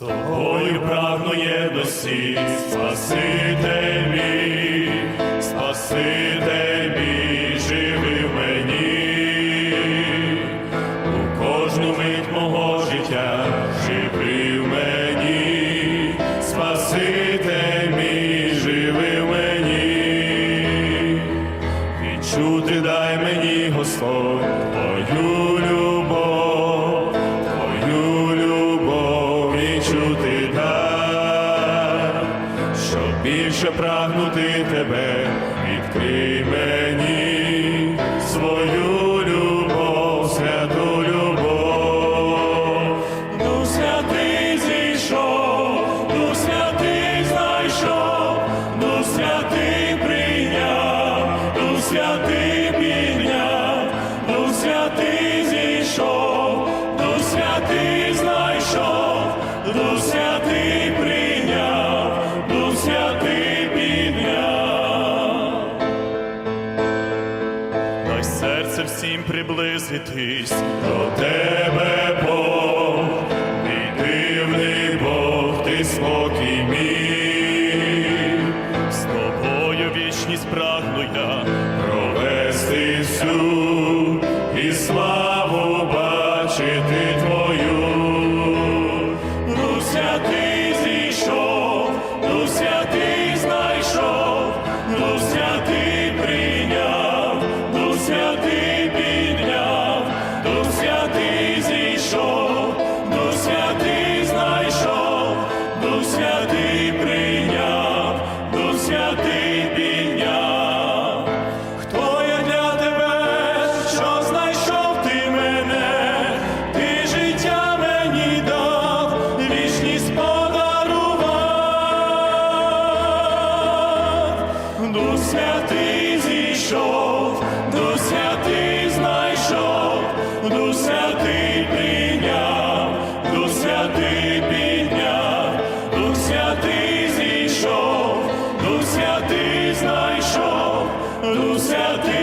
тобою прагну єдності, спасите мій, спасите мій, живи в мені, у кожну мить мого життя, живи в мені, спасите мій, живи в мені, відчути дай мені, Господь, твою більше прагнути тебе, відкрий мені Дай серце всім приблизитись до тебе, Бог, мій дивний Бог, ти спокій мій, святий зійшов, Дух святий знайшов, Дух святий прийняв, Дух святий підняв, Дух святий зійшов, Дух святий знайшов, святий